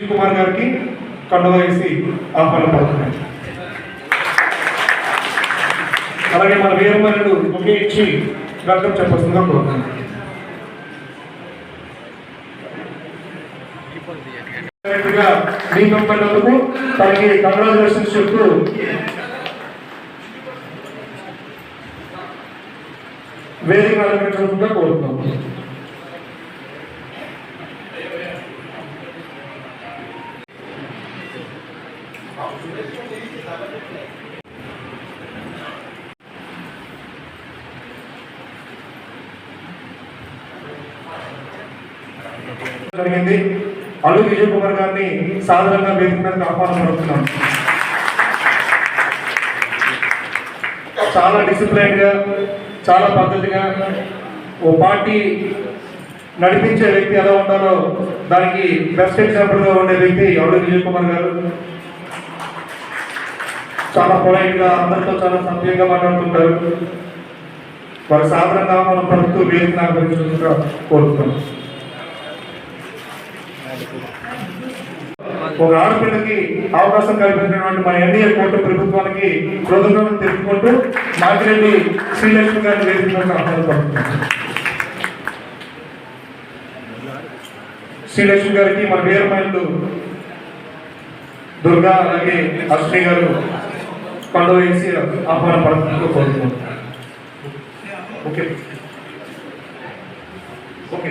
కుమార్ గారికి కండువ వేసి ఆహ్వానం పడుతున్నాయి అలాగే మన వీరమణుడు ఒకే ఇచ్చి వెల్కమ్ చెప్పాల్సిందిగా కోరుతున్నాను డైరెక్ట్గా తనకి కంగ్రాచులేషన్స్ చెప్తూ వేదిక అలంకరించడంగా కోరుతున్నాం. జరిగింది. అల్లు విజయ్ కుమార్ గారిని సాధారణంగా వేదిక మీదకి ఆహ్వానం పడుతున్నాం చాలా డిసిప్లైన్గా చాలా పద్ధతిగా ఓ పార్టీ నడిపించే వ్యక్తి ఎలా ఉండాలో దానికి బెస్ట్ ఎగ్జాంపుల్గా ఉండే వ్యక్తి అల్లు విజయ్ కుమార్ గారు. చాలా పొలైట్గా అందరితో చాలా సభ్యంగా మాట్లాడుతుంటారు. వారు సాధారణంగా మనం పడుతూ వేదిక ఆహ్వానించుకుంటూ కోరుతున్నాం ఒక ఆడపిల్లకి అవకాశం కల్పించినటువంటి మన ఎన్డీఏ కోర్టు ప్రభుత్వానికి కృతజ్ఞతలు తెలుపుకుంటూ నాగిరెడ్డి శ్రీలక్ష్మి గారిని వేదికలకు ఆహ్వానిస్తున్నాం శ్రీలక్ష్మి గారికి మన వీరమైనలు దుర్గా అలాగే అశ్విని గారు పండు వేసి ఆహ్వానం పడుతున్నట్టు కోరుతున్నాం ఓకే. ఓకే.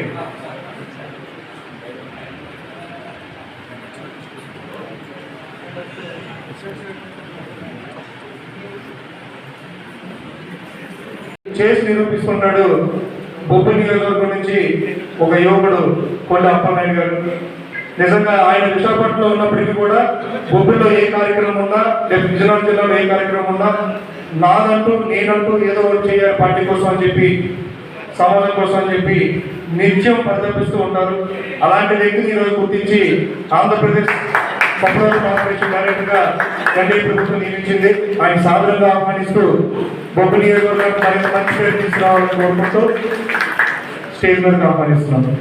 చేసి నిరూపిస్తున్నాడు బొబ్బు నియోజకవర్గం నుంచి ఒక యువకుడు కొండ అప్పనాయుడు గారు. నిజంగా ఆయన విశాఖపట్నంలో ఉన్నప్పటికీ కూడా బొబ్బుల్లో ఏ కార్యక్రమం ఉన్నా లేదా విజయనగరం జిల్లాలో ఏ కార్యక్రమం ఉన్నా నాదంటూ నేనంటూ ఏదో ఒకటి చేయాలి పార్టీ కోసం అని చెప్పి సమాజం కోసం అని చెప్పి నిత్యం పరితపిస్తూ ఉంటారు. అలాంటి వ్యక్తిని ఈరోజు గుర్తించి ఆంధ్రప్రదేశ్ పప్పుల కార్పొరేషన్ డైరెక్టర్ ఎన్డీ ప్రభుత్వం నియమించింది. ఆయన సాధారణంగా ఆహ్వానిస్తూ బొబ్బు నియోజకవర్గానికి మరింత మంచి పేరు తీసుకురావాలని కోరుకుంటూ స్టేజ్ వరకు ఆహ్వానిస్తున్నాను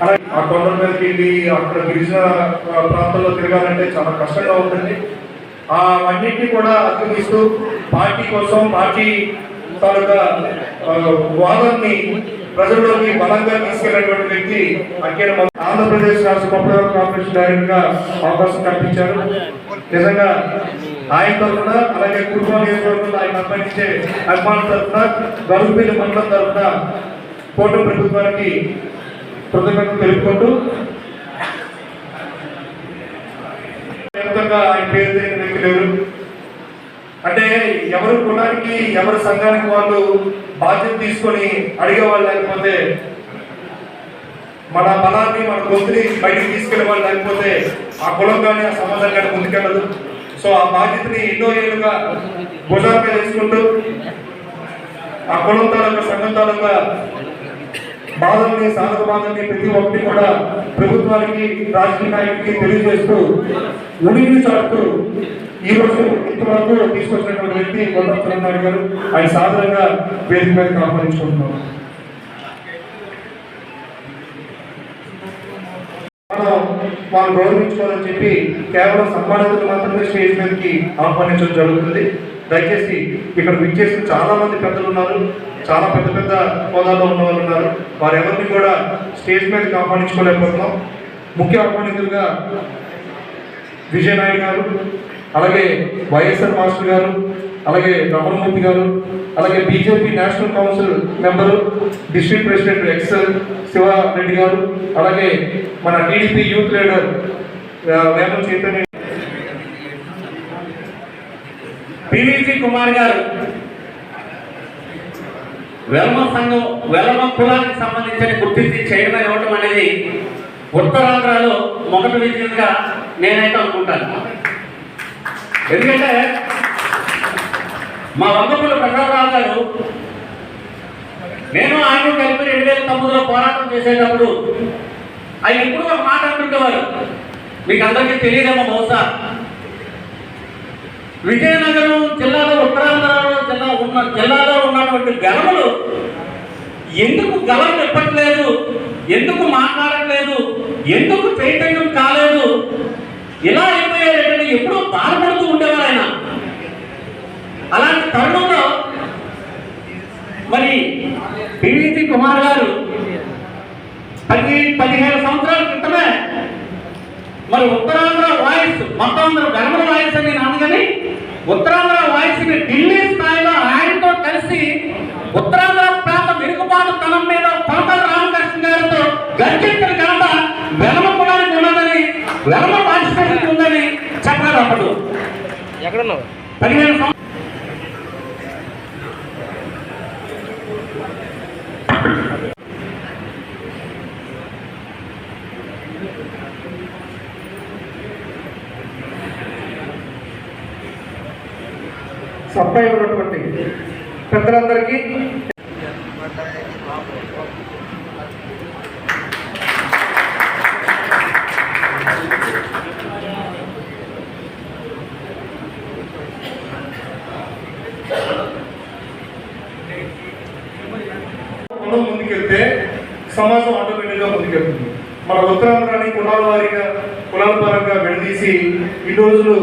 అలాగే ఆ కొండల మీదకి వెళ్ళి అక్కడ గిరిజన ప్రాంతంలో ప్రాంతాల్లో తిరగాలంటే చాలా కష్టంగా ఉంటుంది ఆ అన్నింటినీ కూడా అధిగమిస్తూ పార్టీ కోసం పార్టీ తాలూకా వాదాన్ని ప్రజల్లోకి బలంగా తీసుకెళ్ళినటువంటి వ్యక్తి అక్కడ ఆంధ్రప్రదేశ్ రాష్ట్ర పప్పుల కార్పొరేషన్ డైరెక్టర్గా అవకాశం కల్పించారు. నిజంగా ఆయన తరఫున అలాగే కుటుంబ నియోజకవర్గంలో ఆయన అప్పగించే అభిమానుల తరఫున గరుపుపల్లి మండలం తరఫున కోట ప్రభుత్వానికి కృతజ్ఞతలు తెలుపుకుంటూ వ్యాప్తంగా ఆయన పేరు తెలియని వ్యక్తి లేరు. అంటే ఎవరు కులానికి ఎవరి సంఘానికి వాళ్ళు బాధ్యత తీసుకొని అడిగేవాళ్ళు లేకపోతే మన బలాన్ని మన గొంతుని బయటికి తీసుకెళ్ళే వాళ్ళు లేకపోతే ఆ కులం కానీ ఆ సమాజం కానీ ముందుకెళ్ళదు. సో ఆ బాధ్యతని ఎన్నో ఏళ్ళుగా భుజాల తీసుకుంటూ ఆ కులం తాలూకా సంఘం తాలూకా బాధల్ని సాధక బాధల్ని ప్రతి ఒక్కటి కూడా ప్రభుత్వానికి రాజకీయ నాయకుడికి తెలియజేస్తూ ఉడిని చాటుతూ ఈ రోజు ఇంతవరకు తీసుకొచ్చినటువంటి వ్యక్తి కొండ నాయుడు గారు. ఆయన సాధారణంగా వేదిక మీద ఆహ్వానించుకుంటున్నాం. మనం వాళ్ళు గౌరవించుకోవాలని చెప్పి కేవలం సన్మానితులు మాత్రమే స్టేజ్ మీదకి ఆహ్వానించడం జరుగుతుంది. దయచేసి ఇక్కడ విచ్చేసిన చాలా మంది పెద్దలు ఉన్నారు. చాలా పెద్ద పెద్ద హోదాలో ఉన్న వాళ్ళు ఉన్నారు. వారు ఎవరిని కూడా స్టేజ్ మీదకి ఆహ్వానించుకోలేకపోతున్నాం ముఖ్య ఆహ్వానితులుగా విజయనాయుడు గారు అలాగే వైఎస్ఆర్ మాస్టర్ గారు అలాగే రమణమూర్తి గారు అలాగే BJP national council member district president ex Sivareddy garu అలాగే మన TDP youth leader Vema Chaitanya. P V C Kumar garu Velama సంఘం వెలమ కులానికి సంబంధించిన గుర్తించి చేయడం ఇవ్వటం అనేది ఉత్తరాంధ్రలో మొదటి విజయంగా నేనైతే అనుకుంటాను. ఎందుకంటే మా వంగపుల ప్రసాదరావు గారు నేను ఆయన కలిపి రెండు వేల తొమ్మిదిలో పోరాటం చేసేటప్పుడు ఆయన ఎప్పుడు ఒక మాట అంటుండేవారు. మీకు అందరికీ తెలియదేమో బహుశా. విజయనగరం జిల్లాలో ఉత్తరాంధ్రలో జిల్లా ఉన్న జిల్లాలో ఉన్నటువంటి గలములు ఎందుకు గలం చెప్పట్లేదు ఎందుకు మాట్లాడట్లేదు? ఎందుకు చైతన్యం కాలేదు? ఇలా అయిపోయారంటే ఎప్పుడూ బాధపడుతూ ఉండేవారు ఆయన అలాంటి తరుణంలో మరి పివిసి కుమార్ గారు పది పదిహేను సంవత్సరాల క్రితమే మరి ఉత్తరాంధ్ర వాయిస్ మొత్తం అందరూ గర్భల వాయిస్ అని నేను అనగాని ఉత్తరాంధ్ర వాయిస్ని ఢిల్లీ స్థాయిలో ఆయనతో కలిసి ఉత్తరాంధ్ర ప్రాంత వెనుకబాటు తనం మీద పలకల రామకృష్ణ గారితో గర్జించిన ఘనత వెలమ కులానికి ఉన్నదని వెలమ పార్టిసిపేషన్ ఉందని చెప్పలేదు అప్పుడు. పదిహేను సంవత్సరాలు ఉన్నటువంటి పెద్దలందరికీ మనం ముందుకెళ్తే సమాజం ఆటోమేటిక్గా ముందుకెళ్తుంది. మన ఉత్తరాంధ్రాన్ని కులాల వారిగా కులాల పరంగా విడదీసి ఈ రోజులు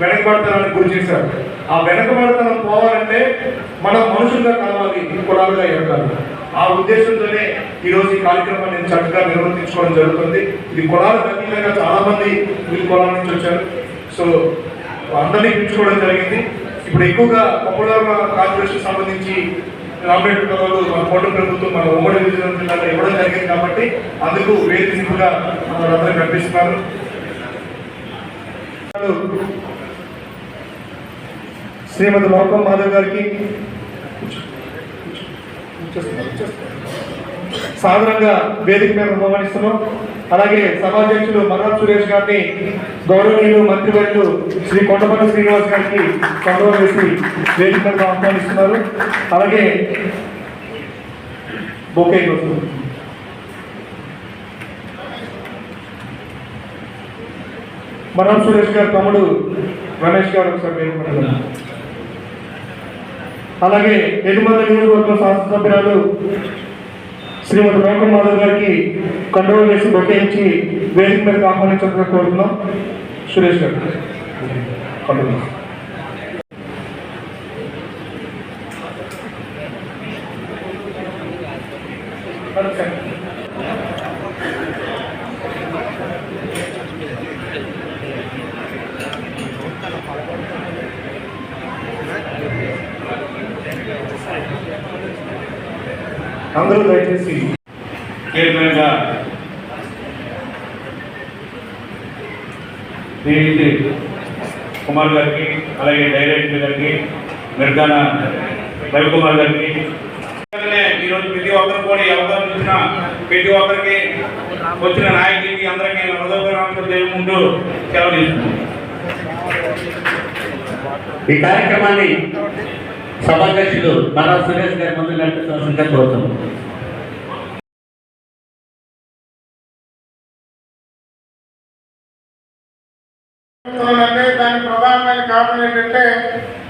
వెనకబడతనానికి గురి చేశారు. ఆ వెనకబడతనం పోవాలంటే మనం మనుషులుగా కలవాలి కులాలుగా ఎరగాలి. ఆ ఉద్దేశంతోనే ఈ రోజు ఈ కార్యక్రమాన్ని చక్కగా నిర్వర్తించుకోవడం జరుగుతుంది. ఇది కులాల అతీతంగా చాలామంది వీళ్ళు వీళ్ళ కులాల నుంచి వచ్చారు. సో అందరినీ పిలుచుకోవడం జరిగింది. ఇప్పుడు ఎక్కువగా పప్పులార కార్పొరేషన్ సంబంధించి రామరెడ్డి పదవులు మన కోట ప్రభుత్వం మన ఉమ్మడి విజయనగరం జిల్లాలో ఇవ్వడం జరిగింది కాబట్టి అందుకు వేదిక సింపుగా అందరూ కనిపిస్తున్నారు శ్రీమతి లోకం మాధవ్ గారికి సాధారణంగా వేదిక మీద ఆహ్వానిస్తున్నాం. అలాగే సభాధ్యక్షులు మర్నాథ్ సురేష్ గారిని గౌరవనీయులు మంత్రివర్యులు శ్రీ కొండపల్లి శ్రీనివాస్ గారికి చొరవ వేసి వేదిక మీద ఆహ్వానిస్తున్నారు. అలాగే బొకే మనం సురేష్ గారు తమ్ముడు రమేష్ గారు ఒకసారి వేదిక అలాగే ఎగుమతి నియోజకవర్గం శాసనసభ్యురాలు శ్రీమతి లోకం మాధవ్ గారికి కంట్రోల్ వేసి బొట్టేయించి వేదిక మీదకి ఆహ్వానించాలని కోరుతున్నాం. సురేష్ గారు కండువా. అందరూ దయచేసి చైర్మన్గా శ్రీనిధి కుమార్ గారికి అలాగే డైరెక్టర్ గారికి నిర్ధాన రవికుమార్ గారికి. ఈరోజు ప్రతి ఒక్కరు కూడా ఈ అవకాశం ఇచ్చిన ప్రతి ఒక్కరికి వచ్చిన నాయకులకి అందరికీ తెలుపుకుంటూ సెలవు ఈ కార్యక్రమాన్ని సభాధ్యక్షులు మరా సురేష్ గారి ముందు నడిపించాల్సిందిగా కోరుతున్నాం దాని ప్రధానమైన కారణం ఏంటంటే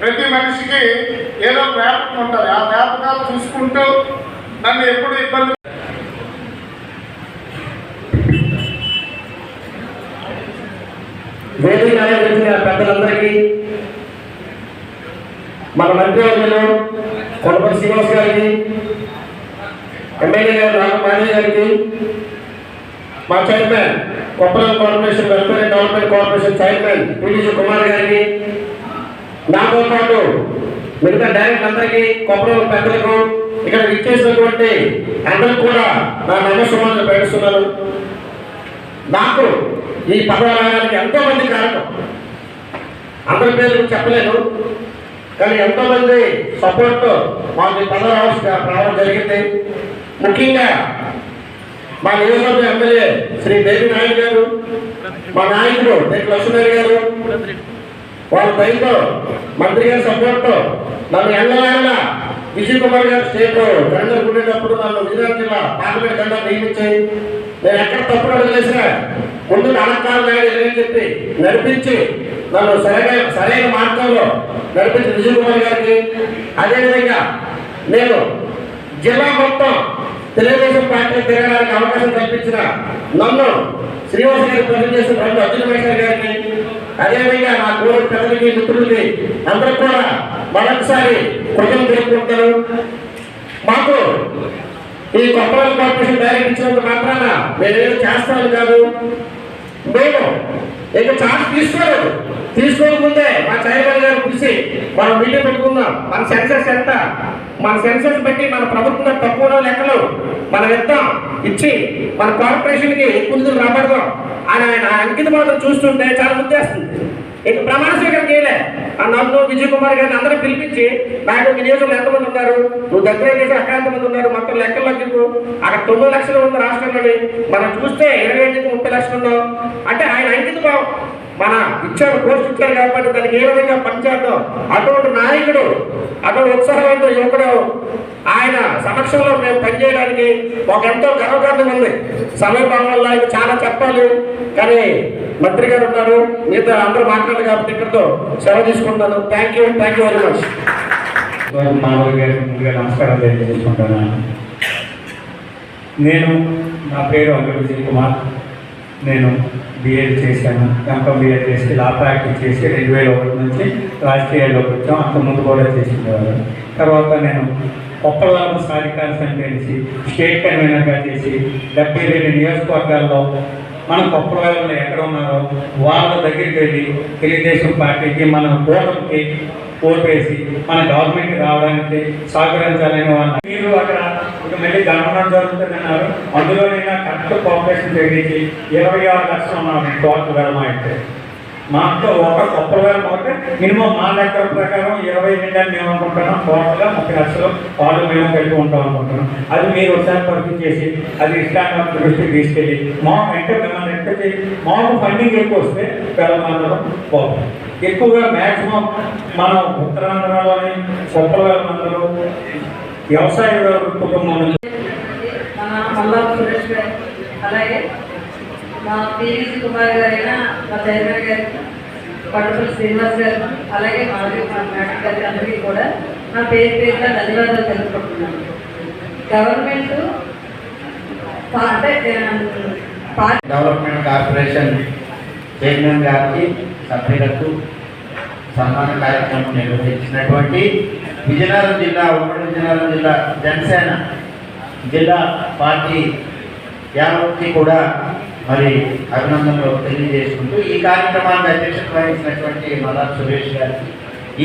ప్రతి మనిషికి ఏదో జ్ఞాపకం ఉంటుంది. ఆ జ్ఞాపకాలు చూసుకుంటూ నన్ను ఎప్పుడు ఇబ్బంది వేదిక ఆయోజించిన పెద్దలందరికీ మన మంత్రివర్యులు కొనపల్లి శ్రీనివాస్ గారికి ఎమ్మెల్యే గారు రామ గారికి మా chairman Koppala corporation welfare development corporation chairman P D G Kumar గారికి నాతో పాటు మిగతా డైరెక్ట్ అందరికీ కొబ్బరి పెద్దలకు ఇక్కడ ఇచ్చేసినటువంటి అందరికి కూడా నా నమస్కారాలు ప్రకటిస్తున్నాను నాకు ఈ పదవరాయడానికి ఎంతో మంది కారణం. అందరి పేరు చెప్పలేను. కానీ ఎంతో మంది సపోర్ట్ మాకు ఈ పదవి రావాల్సి రావడం జరిగింది. ముఖ్యంగా మా నియోజకవర్గ ఎమ్మెల్యే శ్రీ దేవి నాయుడు గారు మా నాయకుడు దేవి లక్ష్మణ్ గారు వాళ్ళ దయతో మంత్రి గారి సపోర్ట్తో నన్ను ఎల్లవేళ విజయ్ కుమార్ గారు స్టేట్ టెండర్ ఉండేటప్పుడు నన్ను విజయనగరం జిల్లా పార్లమెంట్ టెండర్ నియమించాయి. నేను ఎక్కడ తప్పుడు అడుగులేసినా ముందు అలంకారం నాయుడు అని చెప్పి నడిపించి నన్ను సరైన సరైన మార్గంలో నడిపించి విజయ్ కుమార్ గారికి. అదేవిధంగా నేను జిల్లా మొత్తం తెలుగుదేశం పార్టీ తిరగడానికి అవకాశం నడిపించిన నన్ను శ్రీనివాస గారు ప్రజలు చేసిన రెండు అర్జున మేషర్ గారికి అదేవిధంగా నా కోరి పెద్దలకి మిత్రులకి అందరూ కూడా మరొకసారి కృతజ్ఞతలు తెలుపుకుంటారు మాకు ఈ కొప్పల కార్పొరేషన్ డైరెక్ట్ ఇచ్చినందుకు మాత్రాన మేమేదో చేస్తాను కాదు. మేము ఇక ఛార్జ్ తీసుకోలేదు. తీసుకోకముందే మా చైర్మన్ గారు పిలిచి మనం మీటింగ్ పెట్టుకుందాం. మన సెన్సెస్ ఎంత? మన సెన్సెస్ బట్టి మన ప్రభుత్వం తక్కువ లెక్కలు మనం ఇద్దాం ఇచ్చి మన కార్పొరేషన్కి ఎక్కువ నిధులు రాబడదాం అని ఆయన అంకిత మాత్రం చూస్తుంటే చాలా ముద్దేస్తుంది. ఇక ప్రమాణ స్వీకారం చేయలే. ఆ నన్ను విజయ్ కుమార్ గారిని అందరూ పిలిపించి నాకు మీ నియోజకవర్గంలో ఎంతమంది ఉన్నారు? నువ్వు దగ్గర చేసి అక్కడ ఎంతమంది ఉన్నారు? మొత్తం లెక్కలు చెప్పు. అక్కడ తొమ్మిది లక్షలు ఉంది రాష్ట్రంలోని మనం చూస్తే ఇరవై ఐదు ముప్పై లక్షలు ఉన్నాం. అంటే ఆయన అంకిత భావం మన ఇచ్చారు పోస్ట్ ఇచ్చారు కాబట్టి దానికి ఏ విధంగా పనిచేద్దాం అటువంటి నాయకుడు అటువంటి ఉత్సాహంతో యువకుడు ఆయన సమక్షంలో మేము పనిచేయడానికి ఒక ఎంతో గర్వకారణం ఉంది. సమీపంలో వల్ల ఆయన చాలా చెప్పాలి. కానీ మంత్రి గారు ఉన్నారు. మిగతా అందరూ మాట్లాడారు కాబట్టి ఇక్కడితో సెలవు తీసుకుంటాను thank you thank you very much ముందుగా నమస్కారం తెలియజేసుకుంటున్నాను. నేను నా పేరు అంగ విజయ్ కుమార్. నేను బిఎడ్ చేశాను. ఎంకామ్ బిఎడ్ చేసి లా ప్రాక్టీస్ చేసి రెండు వేల ఒకటి నుంచి రాజకీయాల్లోకి వచ్చాం. అంతకుముందు కూడా చేసేవారు తర్వాత నేను ఒప్పలవరం సాధికార సంఘటించి స్టేట్ కన్వీనర్గా చేసి డెబ్బై రెండు నియోజకవర్గాల్లో మన కొప్పలవరంలో ఎక్కడ ఉన్నారో వాళ్ళ దగ్గరికి వెళ్ళి తెలుగుదేశం పార్టీకి మన కూటమికి ఓటేసి మన గవర్నమెంట్ రావడానికి సహకరించాలని వాళ్ళు మీరు అక్కడ గవర్నమెంట్ జరుగుతుందన్నారు. అందులోనైనా కరెక్ట్ కోఆపరేషన్ చేయించి ఇరవై ఆరు లక్షలు ఉన్నాం టోటల్ వెలమ అయితే. మాకు ఒక కొత్త వేలం మినిమం మా లెక్కల ప్రకారం ఇరవై రెండు అని మేము అనుకుంటున్నాం. టోటల్గా ముప్పై లక్షలు వాళ్ళు మేము కలిపి ఉంటాం అనుకుంటున్నాం. అది మీరు ఒకసారి పరిచయం చేసి అది ఇష్టాన్ని దృష్టికి తీసుకెళ్ళి మా అంటే మిమ్మల్ని ఎంత చేసి మాకు ఫండింగ్ ఎక్కువ వస్తే తెలంగాణలో పోతాం ఎక్కువగా మ్యాక్సిమం మనం ఉత్తరాంధ్రలోని కొత్తవేలందరూ వ్యవసాయ కుటుంబం నుంచి మన సురేష్ గారు అలాగే మా పివిసి కుమార్ గారైన మా చైర్మన్ గారికి పట్టుపల్లి శ్రీనివాస్ గారు అలాగే మాధవి మేడం గారికి అందరికీ కూడా నా పేరు పేరుగా ధన్యవాదాలు తెలుపుకుంటున్నాను. గవర్నమెంట్ అంటే పార్టీ డెవలప్మెంట్ కార్పొరేషన్ చైర్మన్ గారికి సభ్యులకు సన్మాన కార్యక్రమం నిర్వహించినటువంటి విజయనగరం జిల్లా ఉమ్మడి విజయనగరం జిల్లా జనసేన జిల్లా పార్టీ యావత్కి కూడా మరి అభినందనలు తెలియజేసుకుంటూ ఈ కార్యక్రమాన్ని అధ్యక్షత వహించినటువంటి మల్లా సురేష్ గారికి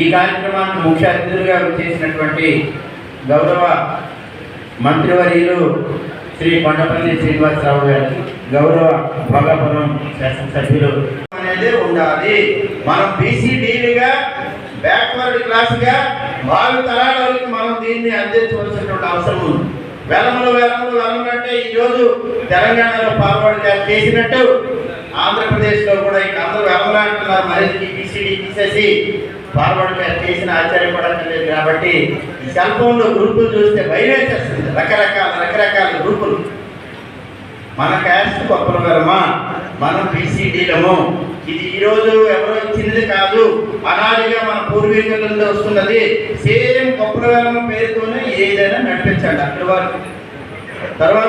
ఈ కార్యక్రమానికి ముఖ్య అతిథులుగా చేసినటువంటి గౌరవ మంత్రివర్యులు శ్రీ కొండపల్లి శ్రీనివాసరావు గారికి గౌరవ భోగాపురం శాసనసభ్యులు. అనేది ఉండాలి. మనం బీసీడీలుగా బ్యాక్వర్డ్ క్లాస్గా వాళ్ళు తరాల వరకు మనం దీన్ని అందించవలసినటువంటి అవసరం ఉంది. వెలములు వెలములు వెలములు అంటే ఈరోజు తెలంగాణలో పాల్పడి చేసినట్టు ఆంధ్రప్రదేశ్లో కూడా ఇక అందరూ వెలములు అంటున్నారు. మరి బీసీడీ తీసేసి ఫార్వర్డ్ క్యాస్ట్ చేసిన ఆశ్చర్యపడక్కర్లేదు కాబట్టి ఈ సెల్ ఫోన్లో గ్రూపులు చూస్తే భయం రకరకాల రకరకాల గ్రూపులు. మన క్యాస్ట్ గొప్పలు వెరమ మనం బీసీడీలము ఇది ఈరోజు ఎవరో ఇచ్చినది కాదు. అనాదిగా మన పూర్వీకుల నుండి వస్తున్నది సేమ్ కొప్పల పేరుతోనే ఏదైనా నడిపించండి అక్కడ తర్వాత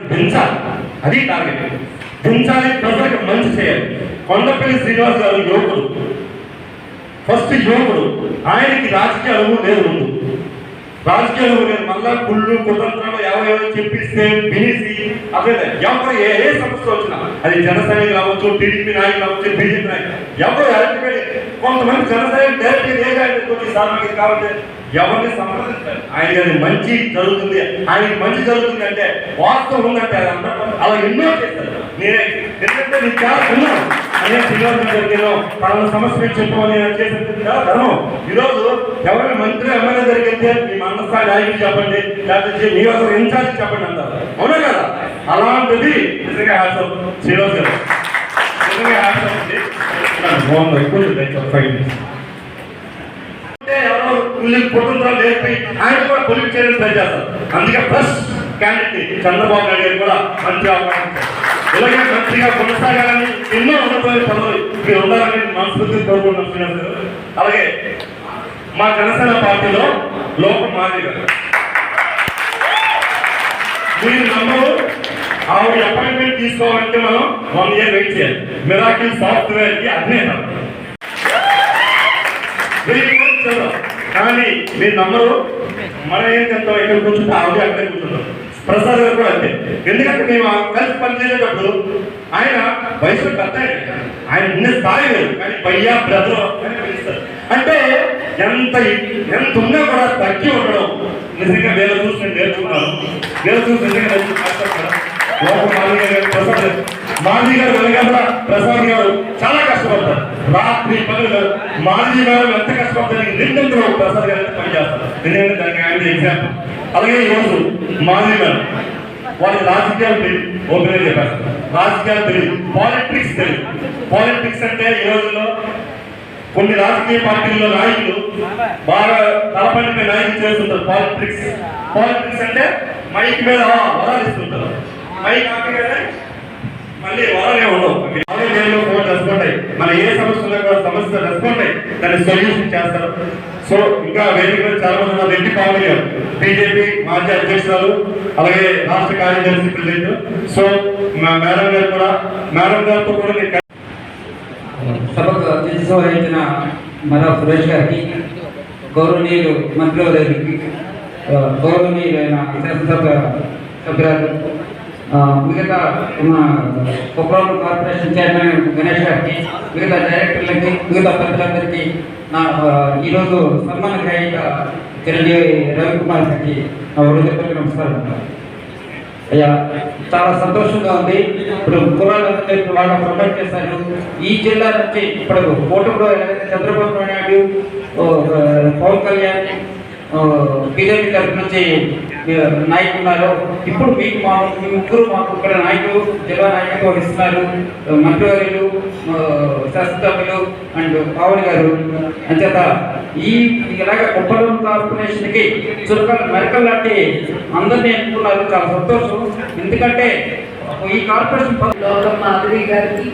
దించాలి అది టార్గెట్ దించాలి ప్రజలకు మంచి చేయాలి. కొండపల్లి శ్రీనివాస్ గారు యువకుడు. ఫస్ట్ యువకుడు. ఆయనకి రాజకీయ అనుభవం లేదు ముందు. రాజకీయాలు నేను మళ్ళా గుళ్ళు కుతంత్రాలు ఎవరెవరు చెప్పిస్తే వినేసి అదే ఎవరు ఏ ఏ సమస్య వచ్చినా అది జనసైనికులు కావచ్చు టీడీపీ నాయకులు కావచ్చు బీజేపీ నాయకులు ఎవరు అల్టిమేట్ కొంతమంది జనసైనిక డైరెక్ట్ ఏ గారికి వచ్చి కావాలంటే ఎవరిని సంప్రదించాలి ఆయన మంచి జరుగుతుంది. ఆయనకి మంచి జరుగుతుంది అంటే వాస్తవం ఉందంటే అలా ఎన్నో చేస్తారు. నేనే ఎందుకంటే నీకు చాలా ఉన్నాను అనే శ్రీనివాసం జరిగిన పలానా సమస్యలు మీద చెప్పమని నేను చాలా ధర్మం. ఈరోజు ఎవరైనా మంత్రి ఎమ్మెల్యే జరిగితే మీ మనస్థాయి నాయకులు చెప్పండి లేకపోతే మీ నియోజక ఇన్ఛార్జ్ చెప్పండి అంటారు. అవునా కదా? అలాంటిది నిజంగా హ్యాట్స్ శ్రీనివాస్ గారు. నిజంగా హ్యాట్స్ అండి. బాగుంది ఎక్కువ ఫైవ్ ఎవరో కుటుంబాలు నేర్పి ఆయన కూడా పొలిట్ చేయడం ట్రై చేస్తారు. అందుకే ఫస్ట్ క్యాండిడేట్ చంద్రబాబు నాయుడు గారు కూడా మంచి అవకాశం ఇలాగే మంత్రిగా కొనసాగాలని ఎన్నో ఉన్నతమైన పనులు మీరు ఉండాలని మనస్ఫూర్తి కోరుకుంటున్నాం శ్రీనివాస్ గారు. అలాగే మా జనసేన పార్టీలో లోపం మాది గారు మీరు నమ్మరు ఆవిడ అపాయింట్మెంట్ తీసుకోవాలంటే మనం వన్ ఇయర్ వెయిట్ చేయాలి. మిరాకిల్ సాఫ్ట్వేర్కి అధినేత. కానీ మీరు నమ్మరు మనం ఏం చెప్తాం ఇక్కడ కూర్చుంటే ఆవిడ అక్కడే కూర్చుంటాం ప్రసాద్ గారు కూడా అంతే. ఎందుకంటే మేము కలిసి పనిచేసేటప్పుడు ఆయన వయసు పెద్ద ఆయన. ఉన్న స్థాయి లేదు కానీ భయ్యా బ్రదర్ అని పిలుస్తారు. అంటే ఎంత ఎంత ఉన్నా కూడా తగ్గి ఉండడం నిజంగా వీళ్ళ చూసి నేర్చుకున్నాను వీళ్ళ చూసి నిజంగా మాజీ గారు ప్రసాద్ గారు ప్రసాద్ గారు చాలా కష్టపడతారు. రాత్రి పనులు మాజీ గారు ఎంత కష్టపడతారు నిండంతో ప్రసాద్ గారు పని చేస్తారు? ఎందుకంటే దానికి ఆయన ఎగ్జాంపుల్ అలాగే ఈరోజు మాజీ గారు వాళ్ళకి రాజకీయాలు తెలియదు. ఓపెన్ చెప్పారు రాజకీయాలు తెలియదు. పాలిటిక్స్ తెలియదు. పాలిటిక్స్ అంటే ఈ రోజుల్లో కొన్ని రాజకీయ పార్టీల్లో నాయకులు బాగా తలపండిపై నాయకులు చేస్తుంటారు. పాలిటిక్స్ పాలిటిక్స్ అంటే మైక్ మీద వరాలు ఇస్తుంటారు. మైక్ ఆపగానే మళ్ళీ వాళ్ళనే ఉండవు. అదే నేను ఫోన్ రెస్పాండ్ అయ్యి మన ఏ సమస్య సమస్య రెస్పాండ్ అయ్యి దాన్ని సొల్యూషన్ చేస్తారు. సో ఇంకా వేదిక చాలా మంది ఉన్నారు. రెడ్డి పావని గారు బీజేపీ మాజీ అధ్యక్షురాలు అలాగే రాష్ట్ర కార్యదర్శి ప్రెసిడెంట్. సో మా మేడం గారు కూడా మేడం గారితో కూడా నేను సభకు అధ్యక్షత వహించిన మరా సురేష్ గారికి గౌరవనీయులు మంత్రివర్యులకి గౌరవనీయులైన శాసనసభ సభ్యులు మిగతా మా కుప్పం కార్పొరేషన్ చైర్మన్ గణేష్ గారికి మిగతా డైరెక్టర్లకి మిగతా ప్రజలందరికీ నా ఈరోజు సన్మాన గ్రహీత చిరంజీవి రవికుమార్ గారికి నా హృదయపూర్వక నమస్కారం. అయ్యా చాలా సంతోషంగా ఉంది. ఇప్పుడు కులాలందరూ ఇప్పుడు వాళ్ళ ప్రొటెక్ట్ చేశారు. ఈ జిల్లా నుంచి ఇప్పుడు కూటమిలో చంద్రబాబు నాయుడు పవన్ కళ్యాణ్ బీజేపీ తరఫు నుంచి నాయకులు ఉన్నారు ఇప్పుడు మీకు మా మీ ముగ్గురు మాకు ఇక్కడ నాయకులు జిల్లా నాయకత్వం ఇస్తున్నారు ఆ, మంత్రివర్యులు శాసనసభ్యులు అండ్ పావన్ గారు. అంచేత ఈ ఇలాగ కుప్పలం కార్పొరేషన్కి చురకల మెరకలు లాంటి అందరినీ ఎంచుకున్నారు చాలా సంతోషం. ఎందుకంటే ఈ కార్పొరేషన్ లోకం మాధురి గారికి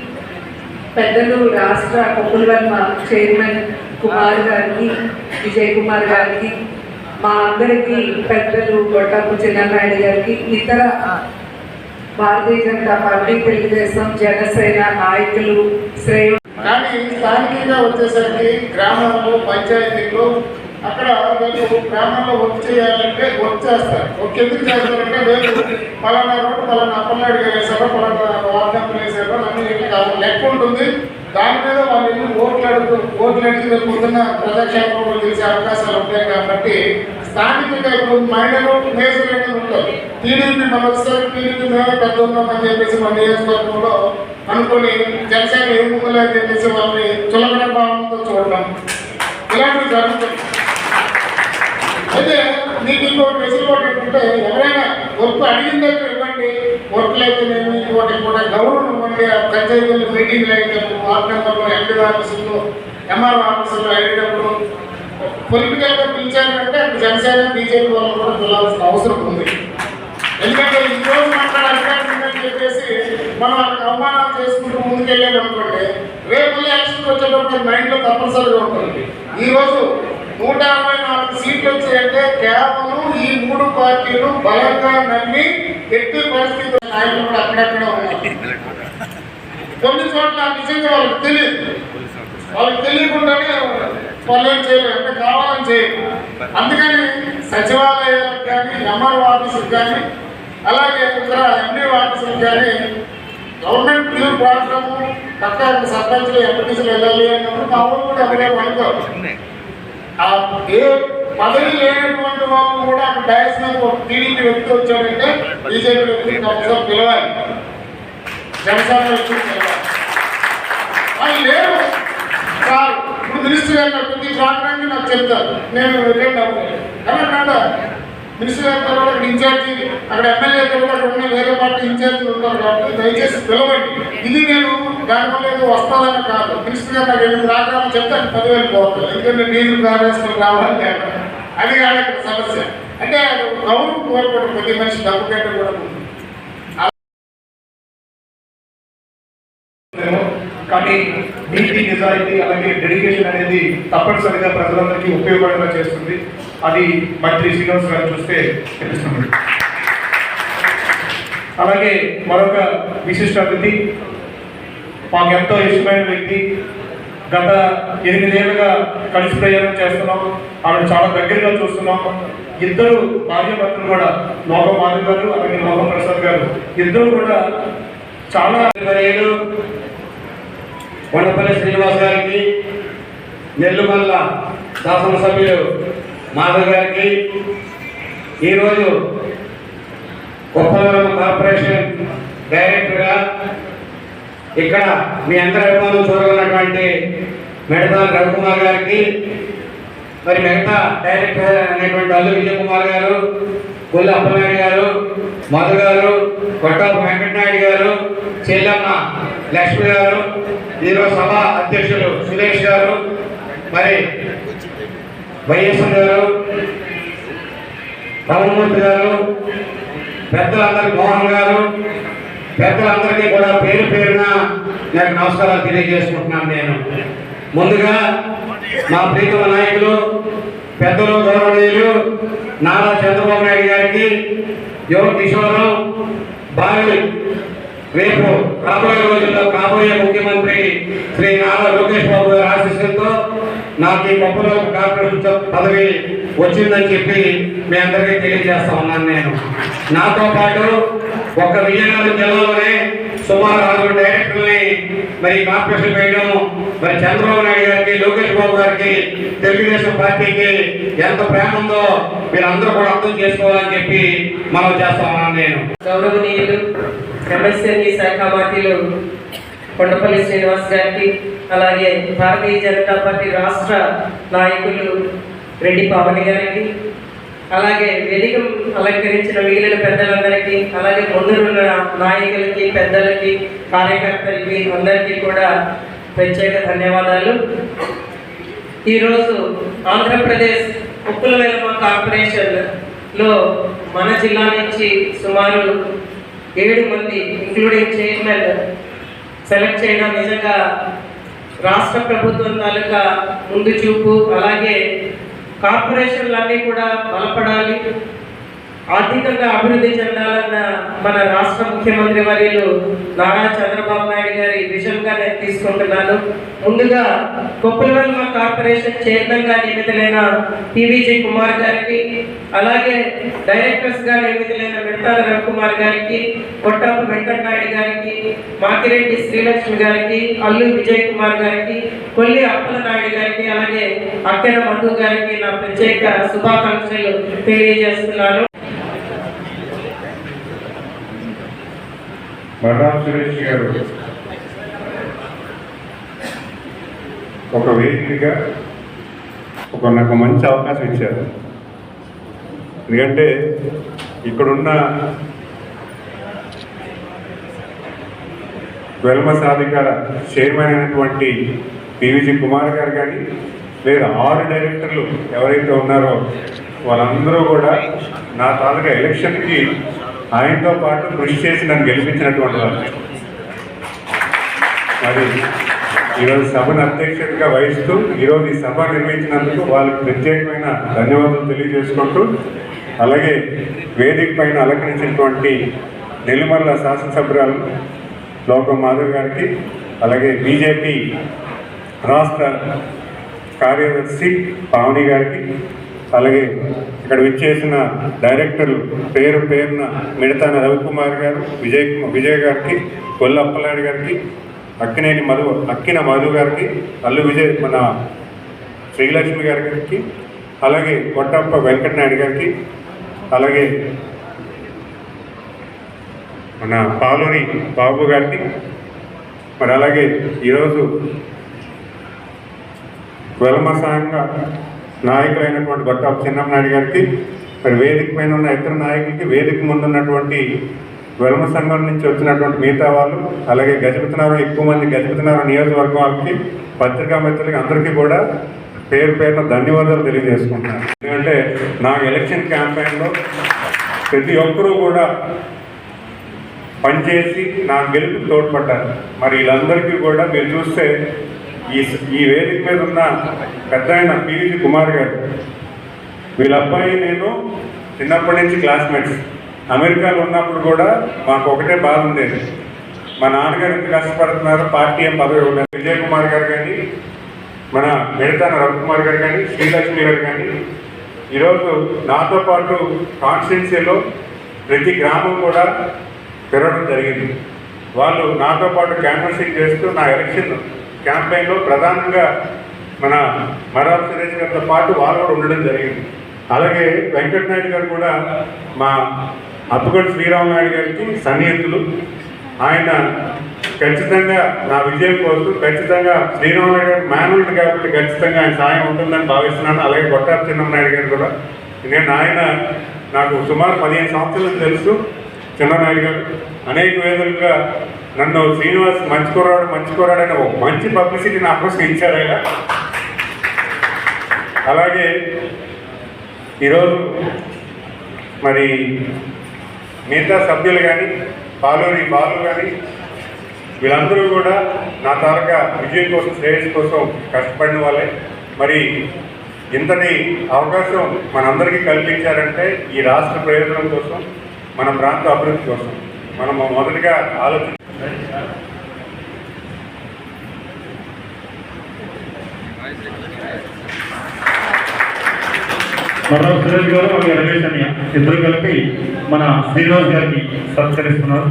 పెద్దలు రాష్ట్ర కొప్పులవర్మ చైర్మన్ కుమార్ గారికి విజయ్ కుమార్ గారికి మా అందరికీ పెద్దలు గొట్టపు చిన్ననాయుడు గారికి ఇతర భారతీయ జనతా పార్టీ తెలుగుదేశం జనసేన నాయకులు శ్రేయ కానీ స్థానికంగా వచ్చేసరికి గ్రామాల్లో పంచాయతీల్లో అక్కడ వీళ్ళు గ్రామంలో వర్క్ చేయాలంటే వర్క్ చేస్తారు వర్క్ ఎందుకు చేస్తారంటే వీళ్ళు పలానా రోడ్డు పలానా అప్పలనాడు గారు పలానా వార్డంపులు వేసారో అన్ని కాదు. లెక్క ఉంటుంది. దాని మీద వాళ్ళు ఓట్లు అడుగు ఓట్లు అడిగి రేపు పొద్దున్న తెలిసే అవకాశాలు ఉంటాయి కాబట్టి స్థానికంగా ఇప్పుడు మైనరు మేజర్ అనేది ఉంటుంది టీడీపీ మన వస్తారు టీడీపీ మేమే పెద్ద ఉన్నామని చెప్పేసి మన నియోజకవర్గంలో అనుకొని జనసేన ఏముందని చెప్పేసి వాళ్ళని చులకన భావంతో చూడటం. ఇలాంటివి జరుగుతుంది అయితే మీకు ఇంకోటి వెసులుబాటు ఏంటంటే ఎవరైనా వర్క్ అడిగిన దగ్గర ఇవ్వండి. వర్క్ లేకపోతే ఇంకోటి కూడా గౌరవం ఇవ్వండి. ఆ పంచాయతీలు మీటింగ్లు అయ్యేటప్పుడు వార్డ్ మెంబర్లు ఎంపీ ఆఫీసుల్లో ఎంఆర్ ఆఫీసుల్లో అయ్యేటప్పుడు పొలిటికల్గా పిలిచారంటే అక్కడ జనసేన బీజేపీ వాళ్ళు కూడా పిలవాల్సిన అవసరం ఉంది. ఎందుకంటే ఈ రోజు మాట్లాడాలని చెప్పేసి మనం అక్కడ అవమానాలు చేసుకుంటూ ముందుకెళ్ళాము అనుకోండి రేపు ఎలక్షన్ వచ్చేటప్పుడు మైండ్లో తప్పనిసరిగా ఉంటుంది. ఈ రోజు నూట అరవై నాలుగు సీట్లు వచ్చాయంటే కేవలం ఈ మూడు పార్టీలు బలంగా నమ్మి ఎట్టి పరిస్థితి నాయకులు కూడా అక్కడక్కడ ఉన్నారు. కొన్ని చోట్ల నిజంగా వాళ్ళకి తెలియదు. వాళ్ళకి తెలియకుండానే పనులు చేయలేదు అంటే కావాలని చేయరు. అందుకని సచివాలయాలకు కానీ ఎంఆర్ ఆఫీసులకు కానీ అలాగే ఇతర ఎండి ఆఫీసులకు కానీ గవర్నమెంట్ లీవ్ ప్రాబ్లము పక్క సర్పంచ్లు ఎంపీటీసీలు వెళ్ళాలి అన్నప్పుడు మా ఊరు కూడా అక్కడే అనుకోవాలి ఏ పదవి లేనటువంటి వాళ్ళు కూడా అక్కడ డయాస్ ఒక టీడీపీ వ్యక్తి వచ్చాడంటే బీజేపీ వ్యక్తిని ఒకసారి పిలవాలి. జనసేన వ్యక్తిని పిలవాలి. లేరు సార్ ఇప్పుడు మినిస్టర్ గారు ప్రతి ప్రోగ్రామ్కి నాకు చెప్తారు. నేను రిటర్న్ అవ్వలేదు. కానీ మినిస్టర్ గారి అక్కడ ఇన్ఛార్జి అక్కడ ఎమ్మెల్యే తర్వాత అక్కడ ఉన్న వేరే పార్టీ ఇన్ఛార్జీలు ఉన్నారు కాబట్టి దయచేసి పిలవండి. ఇది నేను దానివల్ల ఏదో వస్తానని కాదు. మినిస్టర్ గారు నాకు ఎనిమిది రాకరామని చెప్తే పదివేలు పోతుంది ఎందుకంటే నీళ్ళు కారేసుకుని రావాలి అది కాదు ఇక్కడ సమస్య. అంటే గౌరవం కోరుకోవడం ప్రతి మనిషి డబ్బు కంటే కూడా కానీ నీతి నిజాయితీ అలాగే డెడికేషన్ అనేది తప్పనిసరిగా ప్రజలందరికీ ఉపయోగపడేలా చేస్తుంది. అది మంత్రి శ్రీనివాస్ గారు చూస్తే తెలుస్తుంది. అలాగే మరొక విశిష్ట అతిథి మాకెంతో ఇష్టమైన వ్యక్తి. గత ఎనిమిదేళ్ళుగా కలిసి ప్రయాణం చేస్తున్నాం. ఆమెను చాలా దగ్గరగా చూస్తున్నాం. ఇద్దరు భార్యభర్తలు కూడా లోకం మాధవ్ గారు అలాగే లోకం ప్రసాద్ గారు. ఇద్దరు కూడా చాలా ఏడు వండపల్లి శ్రీనివాస్ గారికి నెల్లుమల్ల శాసనసభ్యులు మాధవ్ గారికి ఈరోజు కొప్పవరం కార్పొరేషన్ డైరెక్టర్గా ఇక్కడ మీ అందరి అభిమానం చూడగలటువంటి మెడతాల రవికుమార్ గారికి మరి మిగతా డైరెక్టర్ అనేటువంటి అల్లు విజయ్ కుమార్ గారు కొల్లి అప్పనాయుడు గారు మధు గారు కొట్టాపు వెంకటనాయుడు గారు చెల్లమ్మ లక్ష్మి గారు ఈరోజు సభ అధ్యక్షులు సురేష్ గారు మరి వైఎస్ఆర్ గారు పవన్మూర్తి గారు పెద్దలందరికీ మోహన్ గారు పెద్దలందరికీ కూడా పేరు పేరున నాకు నమస్కారాలు తెలియజేసుకుంటున్నాను నేను. ముందుగా మా ప్రీతమ నాయకులు పెద్దలు గౌరవనీయులు నారా చంద్రబాబు నాయుడు గారికి యువ కిషోరం బావి రేపు రాబోయే రోజుల్లో కాబోయే ముఖ్యమంత్రి శ్రీ నారా లోకేష్ బాబు గారి ఆశీస్సులతో నాకు ఈ గొప్పలో కార్పొరేషన్ పదవి వచ్చిందని చెప్పి మీ అందరికీ తెలియజేస్తా ఉన్నాను నేను. నాతో పాటు ఒక విజయనగరం జిల్లాలోనే సుమారు ఆరు డైరెక్టర్ని మరి కార్పొరేషన్ వేయడం మరి చంద్రబాబు నాయుడు గారికి లోకేష్ బాబు గారికి తెలుగుదేశం పార్టీకి ఎంత ప్రేమ ఉందో మీరు అందరూ కూడా అర్థం చేసుకోవాలని చెప్పి మనం చేస్తా ఉన్నాను నేను. గౌరవనీయులు ఎంఎస్ఎన్ఈ శాఖ పార్టీలు కొండపల్లి శ్రీనివాస్ గారికి అలాగే భారతీయ జనతా పార్టీ రాష్ట్ర నాయకులు రెడ్డి పవన్ గారికి అలాగే వేదిక అలంకరించిన మిగిలిన పెద్దలందరికీ అలాగే ముందున్న నాయకులకి పెద్దలకి కార్యకర్తలకి అందరికీ కూడా ప్రత్యేక ధన్యవాదాలు. ఈరోజు ఆంధ్రప్రదేశ్ ఉప్పుల వెలమ కార్పొరేషన్లో మన జిల్లా నుంచి సుమారు ఏడు మంది ఇంక్లూడింగ్ చైర్మన్ సెలెక్ట్ చేయడం నిజంగా రాష్ట్ర ప్రభుత్వం తాలూకా ముందు చూపు అలాగే కార్పొరేషన్లన్నీ కూడా బలపడాలి. ఆర్థికంగా అభివృద్ధి చెందాలన్న మన రాష్ట్ర ముఖ్యమంత్రి వర్యులు నారా చంద్రబాబు నాయుడు గారి విజన్గా నేను తీసుకుంటున్నాను. ముందుగా కొప్పలవెల్మ కార్పొరేషన్ చైర్మన్గా నియమితులైన పివిజి కుమార్ గారికి అలాగే డైరెక్టర్స్గా నియమితులైన మిడతాల రవికుమార్ గారికి కొట్టాపు వెంకటనాయుడు గారికి మాకిరెడ్డి శ్రీలక్ష్మి గారికి అల్లు విజయ్ కుమార్ గారికి కొల్లి అప్పల నాయుడు గారికి అలాగే అక్కెన మధు గారికి నా ప్రత్యేక శుభాకాంక్షలు తెలియజేస్తున్నాను. మర్రాం సురేష్ గారు ఒక వేదికగా ఒక నాకు మంచి అవకాశం ఇచ్చారు. ఎందుకంటే ఇక్కడున్న వెల్మ సాధికార చైర్మన్ అయినటువంటి పివిజి కుమార్ గారు కానీ లేదా ఆరు డైరెక్టర్లు ఎవరైతే ఉన్నారో వాళ్ళందరూ కూడా నా తాలూకా ఎలక్షన్కి ఆయనతో పాటు కృషి చేసి నన్ను గెలిపించినటువంటి వాళ్ళు. మరి ఈరోజు సభను అధ్యక్షతగా వహిస్తూ ఈరోజు ఈ సభ నిర్వహించినందుకు వాళ్ళకి ప్రత్యేకమైన ధన్యవాదాలు తెలియజేసుకుంటూ అలాగే వేదిక పైన అలంకరించినటువంటి నెల్లిమర్ల శాసనసభ్యురాలు లోకం మాధవ్ గారికి అలాగే బీజేపీ రాష్ట్ర కార్యదర్శి పావని గారికి అలాగే ఇక్కడ విచ్చేసిన డైరెక్టర్లు పేరు పేరున మిడతాన రవికుమార్ గారు విజయ్ విజయ్ గారికి కొల్ల అప్పలాడి గారికి అక్కినేని మధు అక్కిన మధు గారికి అల్లు విజయ్ మన శ్రీలక్ష్మి గారికి అలాగే కొట్టప్ప వెంకటనాయుడు గారికి అలాగే మన పాలూరి బాబు గారికి మరి అలాగే ఈరోజు వెలమ నాయకులైనటువంటి గొట్టప్ప చిన్ననాయుడు గారికి మరి వేదిక పైన ఉన్న ఇతర నాయకులకి వేదిక ముందు ఉన్నటువంటి వెలమ సంఘం నుంచి వచ్చినటువంటి మిగతా వాళ్ళు అలాగే గజపతినారు ఎక్కువ మంది గజపతినారు నియోజకవర్గం వాళ్ళకి పత్రికా మిత్రులకి అందరికీ కూడా పేరు పేరున ధన్యవాదాలు తెలియజేసుకుంటున్నాను. ఎందుకంటే నా ఎలక్షన్ క్యాంపెయిన్లో ప్రతి ఒక్కరూ కూడా పనిచేసి నా గెలుపు తోడ్పడ్డారు. మరి వీళ్ళందరికీ కూడా మీరు చూస్తే ఈ ఈ వేదిక మీద ఉన్న పెద్ద ఆయన పివిజి కుమార్ గారు. వీళ్ళ అబ్బాయి నేను చిన్నప్పటి నుంచి క్లాస్మేట్స్. అమెరికాలో ఉన్నప్పుడు కూడా మాకు ఒకటే బాధ ఉండేది. మా నాన్నగారు ఎంత కష్టపడుతున్నారు? పార్టీ ఏం పదవి ఉన్నారు విజయ్ కుమార్ గారు కానీ మన మిడతాన రవికుమార్ గారు కానీ శ్రీలక్ష్మి గారు కానీ ఈరోజు నాతో పాటు కాన్స్టిట్యున్సీలో ప్రతి గ్రామం కూడా పెరగడం జరిగింది. వాళ్ళు నాతో పాటు క్యాంపసింగ్ చేస్తూ నా ఎలక్షన్ క్యాంపెయిన్లో ప్రధానంగా మన మరాబ్ సురేష్ గారితో పాటు వాళ్ళు కూడా ఉండడం జరిగింది. అలాగే వెంకటనాయుడు గారు కూడా మా అప్పగొండ శ్రీరామనాయుడు గారికి సన్నిహితులు. ఆయన ఖచ్చితంగా నా విజయం కోసం ఖచ్చితంగా శ్రీరామనాయుడు గారు మాన్యుల్ కాబట్టి ఖచ్చితంగా ఆయన సాయం ఉంటుందని భావిస్తున్నాను. అలాగే కొట్టారు చిన్ననాయుడు గారు కూడా. నేను ఆయన నాకు సుమారు పదిహేను సంవత్సరాలు తెలుసు. చిన్ననాయుడు గారు అనేక విధంగా నన్ను శ్రీనివాస్ మంచి కుర్రాడు మంచి కుర్రాడు అనే ఒక మంచి పబ్లిసిటీ నా కోసం ఇచ్చారు ఆయన. అలాగే ఈరోజు మరి మిగతా సభ్యులు కానీ పాలూరి బాలు కానీ వీళ్ళందరూ కూడా నా తాలూకా విజయం కోసం శ్రేయస్ కోసం కష్టపడిన వాళ్ళే. మరి ఇంతటి అవకాశం మనందరికీ కల్పించారంటే ఈ రాష్ట్ర ప్రయోజనం కోసం మన ప్రాంత అభివృద్ధి కోసం. మనం మొదటిగా ఆలోచన మరో సురేష్ గారు అలాగే రమేష్ అన్నయ్య ఇద్దరు కలిపి మన శ్రీనివాస్ గారికి సత్కరిస్తున్నారు.